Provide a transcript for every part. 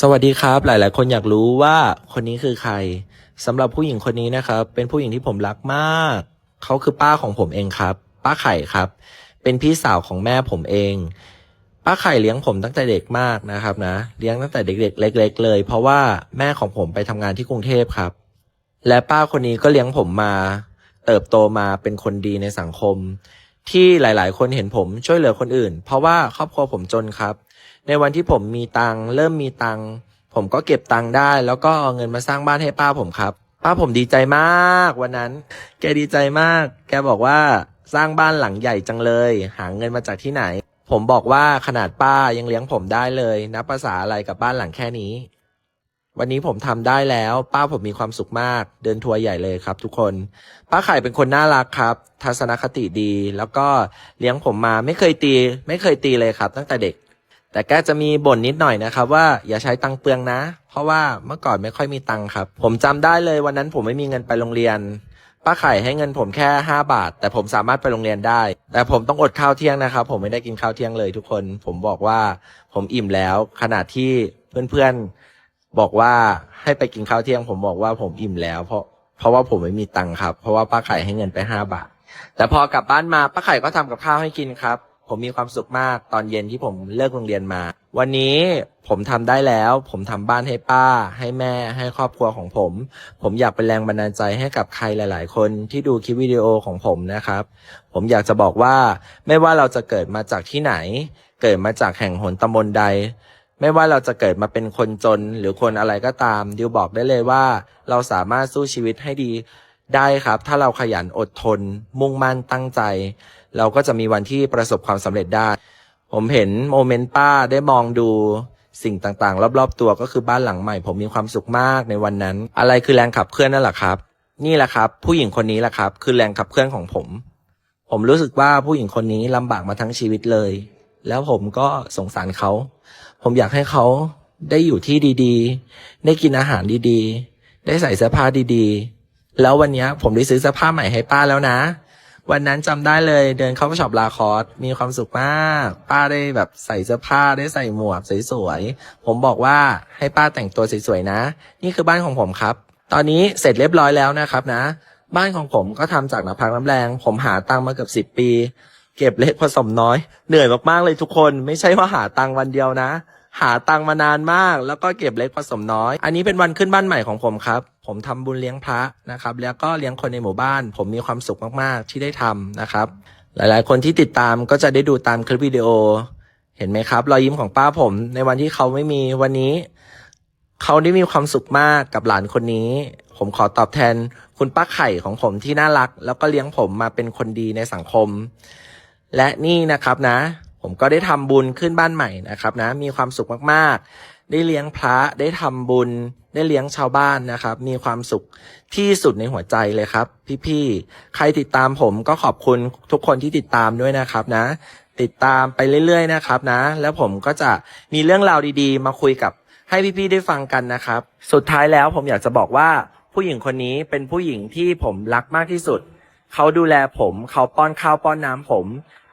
สวัสดีครับ หลายๆ คนอยากรู้ว่าคนนี้คือใครสำหรับผู้หญิงคนนี้นะครับ เป็นผู้หญิงที่ผมรักมาก เขาคือป้าของผมเองครับ ป้าไข่ครับ เป็นพี่สาวของแม่ผมเอง ป้าไข่เลี้ยงผมตั้งแต่เด็กมากนะครับนะ เลี้ยงตั้งแต่เด็ก ๆ เล็ก ๆ เลย เพราะว่าแม่ของผมไปทำงานที่กรุงเทพครับ และป้าคนนี้ก็เลี้ยงผมมา เติบโตมาเป็นคนดีในสังคม ที่หลาย ๆ คนเห็นผมช่วยเหลือคนอื่น เพราะว่าครอบครัวผมจนครับ ในวันที่ผมมีตังเริ่มมีตังผมก็เก็บตังได้ แล้วก็เอาเงินมาสร้างบ้านให้ป้าผมครับ ป้าผมดีใจมากวันนั้น แกดีใจมาก แกบอกว่าสร้างบ้านหลังใหญ่จังเลย หาเงินมาจากที่ไหน ผมบอกว่าขนาดป้ายังเลี้ยงผมได้เลยนับภาษาอะไรกับบ้านหลังแค่นี้ วันนี้ผมทำได้แล้ว ป้าผมมีความสุขมาก เดินทัวร์ใหญ่เลยครับ ทุกคน ป้าไข่เป็นคนน่ารักครับ ทัศนคติดี แล้วก็เลี้ยงผมมาไม่เคยตี ไม่เคยตีเลยครับ ตั้งแต่เด็ก แต่แกจะมีบ่นนิดหน่อยนะครับว่าอย่าใช้ตังเปลืองนะ เพราะว่าเมื่อก่อนไม่ค่อยมีตังครับ ผมจำได้เลยวันนั้นผมไม่มีเงินไปโรงเรียน ป้าไข่ให้เงินผมแค่ห้าบาท แต่ผมสามารถไปโรงเรียนได้ แต่ผมต้องอดข้าวเที่ยงนะครับ ผมไม่ได้กินข้าวเที่ยงเลยทุกคน ผมบอกว่าผมอิ่มแล้วขณะที่เพื่อนๆบอกว่าให้ไปกินข้าวเที่ยง ผมบอกว่าผมอิ่มแล้ว เพราะเพราะว่าผมไม่มีตังค์ครับ เพราะว่าป้าไข่ให้เงินไปห้าบาท แต่พอกลับบ้านมาป้าไข่ก็ทำกับข้าวให้กินครับ ผมมีความสุขมากตอนเย็นที่ผมเลิกโรงเรียนมา วันนี้ผมทำได้แล้ว ผมทำบ้านให้ป้า ให้แม่ ให้ครอบครัวของผม ผมอยากเป็นแรงบันดาลใจให้กับใครหลาย ๆ คนที่ดูคลิปวิดีโอของผมนะครับ ผมอยากจะบอกว่าไม่ว่าเราจะเกิดมาจากที่ไหน เกิดมาจากแห่งหนตำบลใด ไม่ว่าเราจะเกิดมาเป็นคนจนหรือคนอะไรก็ตาม ดิวบอกได้เลยว่า เราสามารถสู้ชีวิตให้ดีได้ครับ ถ้าเราขยันอดทน มุ่งมั่นตั้งใจ เราก็จะมีวันที่ประสบความสำเร็จได้ ผมเห็นโมเมนต์ป้าได้มองดูสิ่งต่างๆ รอบๆ ตัวก็คือบ้านหลังใหม่ ผมมีความสุขมากในวันนั้น อะไรคือแรงขับเคลื่อนนั่นแหละครับ นี่แหละครับ ผู้หญิงคนนี้แหละครับ คือแรงขับเคลื่อนของผม ผมรู้สึกว่าผู้หญิงคนนี้ลำบากมาทั้งชีวิตเลย แล้วผมก็สงสารเขา ผมอยากให้เขาได้อยู่ที่ดีๆ ได้กินอาหารดีๆ ได้ใส่เสื้อผ้าดีๆ แล้ววันนี้ผมได้ซื้อเสื้อผ้าใหม่ให้ป้าแล้วนะ วันนั้นจำได้เลยเดินเข้าช็อปลาคอสมีความสุขมาก ป้าได้แบบใส่เสื้อผ้าได้ใส่หมวกสวยๆ ผมบอกว่าให้ป้าแต่งตัวสวยๆนะ นี่คือบ้านของผมครับ ตอนนี้เสร็จเรียบร้อยแล้วนะครับนะ บ้านของผมก็ทำจากน้ำพักน้ำแรง ผมหาตังค์มาเกือบสิบปี เก็บเล็กผสมน้อย เหนื่อยมากๆเลยทุกคนไม่ใช่ว่าหาตังค์วันเดียวนะ หาตังค์มานานมาก แล้วก็เก็บเล็กผสมน้อย อันนี้เป็นวันขึ้นบ้านใหม่ของผมครับ ผมทำบุญเลี้ยงพระนะครับ แล้วก็เลี้ยงคนในหมู่บ้าน ผมมีความสุขมากๆที่ได้ทำนะครับ หลายๆ คนที่ติดตามก็จะได้ดูตามคลิปวิดีโอ เห็นไหมครับ รอยยิ้มของป้าผม ในวันที่เขาไม่มีวันนี้ เขาได้มีความสุขมากกับหลานคนนี้ ผมขอตอบแทนคุณป้าไข่ของผมที่น่ารัก แล้วก็เลี้ยงผมมาเป็นคนดีในสังคม และนี่นะครับนะ ผมก็ได้ทำบุญขึ้นบ้านใหม่นะครับนะ มีความสุขมากๆ ได้เลี้ยงพระได้ทำบุญ ได้เลี้ยงชาวบ้านนะครับ มีความสุขที่สุดในหัวใจเลยครับ พี่ๆ ใครติดตามผมก็ขอบคุณทุกคนที่ติดตามด้วยนะครับนะ ติดตามไปเรื่อยๆนะครับนะ แล้วผมก็จะมีเรื่องราวดีๆ มาคุยกับให้พี่ๆได้ฟังกันนะครับ สุดท้ายแล้วผมอยากจะบอกว่าผู้หญิงคนนี้เป็นผู้หญิงที่ผมรักมากที่สุด เขาดูแลผม เขาป้อนข้าวป้อนน้ำผม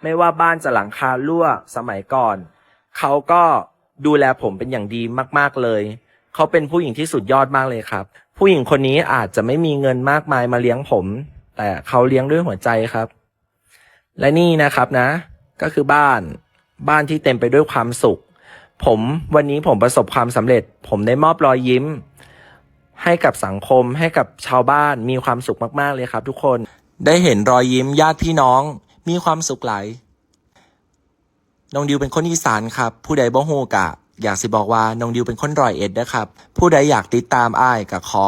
ไม่ว่าบ้านจะหลังคารั่วสมัยก่อน เขาก็ดูแลผมเป็นอย่างดีมาก ๆเลย เขาเป็นผู้หญิงที่สุดยอดมากเลยครับ ผู้หญิงคนนี้อาจจะไม่มีเงินมากมายมาเลี้ยงผม แต่เขาเลี้ยงด้วยหัวใจครับ และนี่นะครับนะ ก็คือบ้านบ้านที่เต็มไปด้วยความสุข ผมวันนี้ผมประสบความสำเร็จ ผมได้มอบรอยยิ้ม ให้กับสังคมให้กับชาวบ้านมีความสุขมากๆเลยครับ ทุกคนได้เห็นรอยยิ้มญาติพี่น้อง มีความสุขหลายน้องดิวเป็นคนอีสานครับ ผู้ใดบ่ฮู้กะ อยากสิบอกว่าน้องดิวเป็นคนร้อยเอ็ดนะครับ ผู้ใดอยากติดตามอ้ายก็ขอ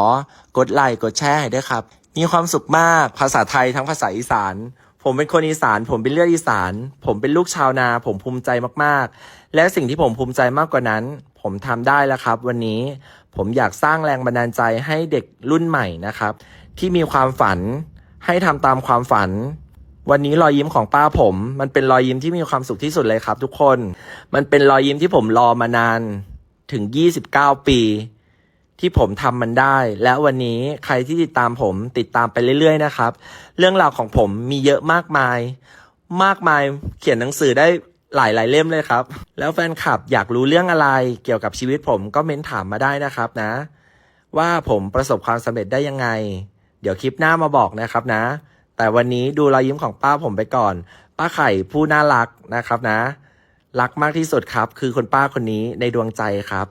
กดไลค์กดแชร์ให้ด้วยครับ มีความสุขมากภาษาไทยทั้งภาษาอีสาน ผมเป็นคนอีสาน ผมเป็นเลือดอีสาน ผมเป็นลูกชาวนา ผมภูมิใจมากๆ และสิ่งที่ผมภูมิใจมากกว่านั้น ผมทำได้แล้วครับ วันนี้ผมอยากสร้างแรงบันดาลใจให้เด็กรุ่นใหม่นะครับ ที่มีความฝันให้ทำตามความฝัน วันนี้รอยยิ้มของป้าผม มันเป็นรอยยิ้มที่มีความสุขที่สุดเลยครับ ทุกคน มันเป็นรอยยิ้มที่ผมรอมานานถึง 29 ปี ที่ผมทำมันได้ และวันนี้ใครที่ติดตามผมติดตามไปเรื่อย ๆ นะครับ เรื่องราวของผมมีเยอะมากมาย มากมายเขียนหนังสือได้หลายหลายๆเล่มเลยครับ แล้วแฟนคลับอยากรู้เรื่องอะไรเกี่ยวกับชีวิตผมก็เม้นถามมาได้นะครับนะ ว่าผมประสบความสำเร็จได้ยังไง เดี๋ยวคลิปหน้ามาบอกนะครับนะ แต่วันนี้ดูรอยยิ้มของป้าผมไปก่อน ป้าไข่ผู้น่ารักนะครับนะ รักมากที่สุดครับ คือคนป้าคนนี้ในดวงใจครับ